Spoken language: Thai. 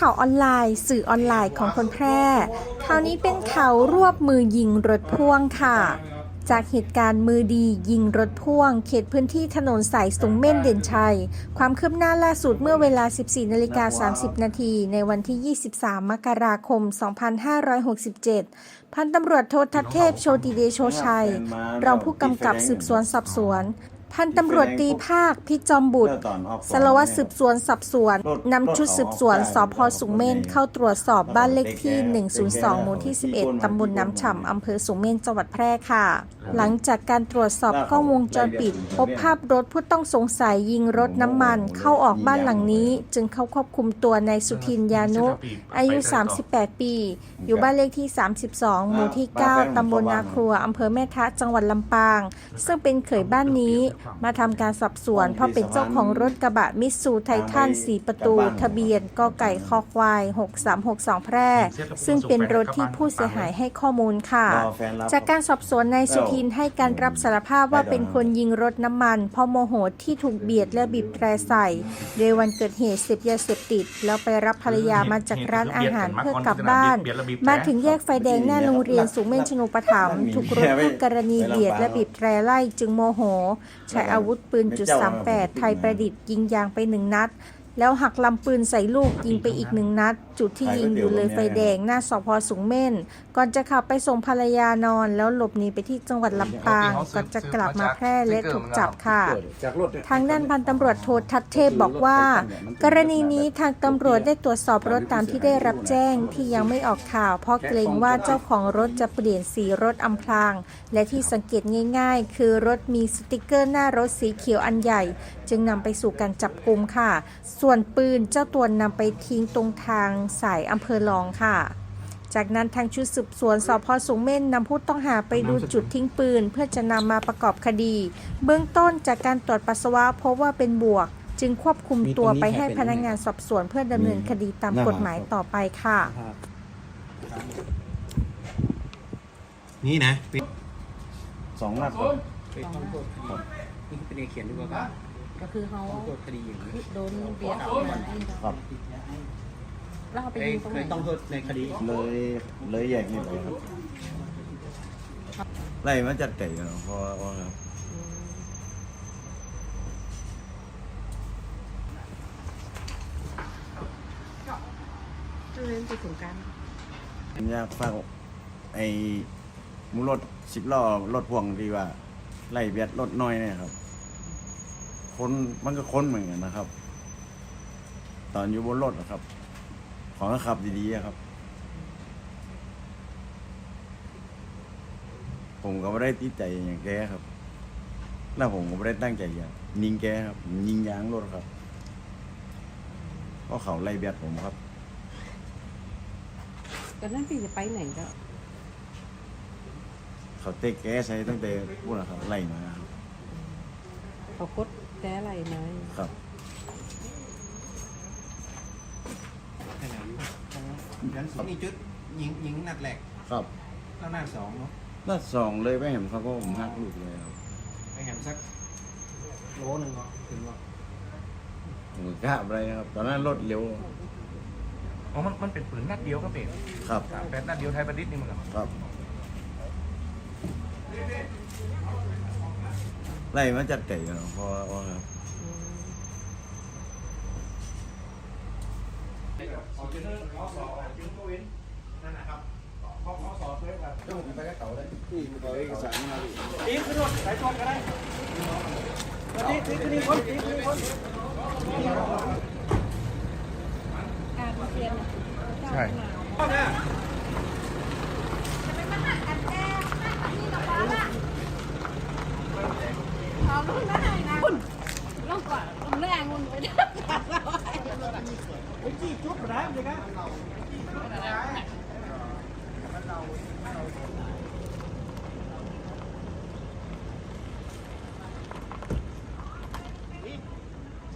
ข่าวออนไลน์ สื่อออนไลน์ของคนแพร่ คราวนี้เป็นข่าวรวบมือยิงรถพ่วงค่ะ จากเหตุการณ์มือดียิงรถพ่วง เขตพื้นที่ถนนสายสูงเม่นเด่นชัย ความคืบหน้าล่าสุดเมื่อเวลา 14นาฬิกา30 นาทีในวันที่ 23 มกราคม 2567 พันตำรวจโททัศเทพโชติเดโชชัย รองผู้กำกับสืบสวนสอบสวน พันตำรวจตีภาคพิจอมบุตร สารวัตรสืบสวนสอบสวนนำชุดสืบสวนสพสุงเม่นเข้าตรวจสอบบ้านเลขที่ 102 หมู่ที่ 11 ตำบลน้ำฉ่ำอำเภอสุงเม่นจังหวัดแพร่ค่ะ หลังจากการตรวจสอบกล้องวงจรปิด พบภาพรถผู้ต้องสงสัยยิงรถน้ำมันเข้าออกบ้านหลังนี้ จึงเข้าควบคุมตัวนายสุทินยานุ อายุ 38 ปี อยู่บ้านเลขที่ 32 หมู่ที่ 9 ตำบลนาครัวอำเภอแม่ทะจังหวัดลำปาง ซึ่งเป็นเขยบ้านนี้มาทำการสอบสวน เพราะเป็นเจ้าของรถกระบะมิตซูไททัน4ประตู ทะเบียนกไก่คอควาย 6362 แพร่ ซึ่งเป็นรถที่ผู้เสียหายให้ข้อมูลค่ะ จากการสอบสวนนายสุทินให้การรับสารภาพว่าเป็นคนยิงรถน้ำมัน เพราะโมโหที่ถูกเบียดและบีบแตรใส่โดยวันเกิดเหตุเสพยาเสพติด แล้วไปรับภรรยามาจากร้านอาหารเพื่อกลับบ้าน มาถึงแยกไฟแดงหน้าโรงเรียนสูงเม่นชนุปถัมภ์ถูกรถคู่กรณีเบียดและบีบแตรไล่จึงโมโหใช้อาวุธปืนจุดสามแปดไทยประดิษฐ์ยิงยางไปหนึ่งนัด แล้วหักลำปืนใส่ลูกยิงไปอีกหนึ่งนัด จุดที่ยิงอยู่เลยไฟแดงหน้าสพสูงเม่น ก่อนจะขับไปส่งภรรยานอน แล้วหลบหนีไปที่จังหวัดลำปางก่อนจะกลับมาแพร่และถูกจับค่ะ ทางด้านพันตำรวจโททัศเทพบอกว่า กรณีนี้ทางตำรวจได้ตรวจสอบรถตามที่ได้รับแจ้งที่ยังไม่ออกข่าว เพราะเกรงว่าเจ้าของรถจะเปลี่ยนสีรถอำพราง และที่สังเกตง่าย ๆ คือรถมีสติกเกอร์หน้ารถสีเขียวอันใหญ่ จึงนำไปสู่การจับกุมค่ะ ส่วนปืนเจ้าตัวนำไปทิ้งตรงทางสายอำเภอลองค่ะจากนั้นทางชุดสืบสวนสพสูงเม่นนำผู้ต้องหาไปดูจุดทิ้งปืน เพื่อจะนำมาประกอบคดี เบื้องต้นจากการตรวจปัสสาวะพบว่าเป็นบวก จึงควบคุมตัวไปให้พนักงานสอบสวนเพื่อดำเนินคดีตามกฎหมายต่อไปค่ะ นี่นะสองนัดครับเป็นต้องโทษคดีนี่คือเป็นเขียนด้วยว่า ก็คือเขาต้องโทษคดีอย่างนี้โดนเบียดมายิงครับแล้วเขาไปเคยยิงตรงเคไหนยต้องโทษในคดีเลยเลยแยกนี่ไปครับไล่มาจัดไก่กันเพราะว่าครับจุดเล่นไปถึงกันผมอยากฝากไอ้หมูรถสิบล้อรถพ่วงที่ว่า ไล่เบียดรถน้อยเนี่ยครับ คนมันก็ค้นเหมือนกันนะครับ ตอนอยู่บนรถนะครับ ขอให้ขับดีๆอะครับ ผมก็ไม่ได้ติดใจอย่างแกครับ แล้วผมก็ไม่ได้ตั้งใจอย่างยิงแกครับผมยิงยางรถครับเพราะเขาไล่เบียดผมครับตอนนั้นพี่จะไปไหนก็ เขาเตะแกใช้ตั้งแต่พูดนะครับไล่มาครับ เขากด แก้อะไรไหมครับนี่จุดยิงยิงนัดแรกครับแล้วนัดสองเนาะนัดสองเลยไปเห็นเขาก็ผมหักลูกเลยครับไปเห็นสักโลหนึ่งเนาะถึงว่าผมก็กล้าอะไรครับ ตอนนั้นรถเร็วอ๋อมันมันเป็นปืนนัดเดียวก็เป็นครับแปดนัดเดียวไทยประดิษฐ์นี่มันเหรอครับ ไล่มาจัดไก่กันเพราะว่าครับการเรียนใช่ ลงก่อนลงแรงลงไปเด้อจุดมาได้ไหมครับ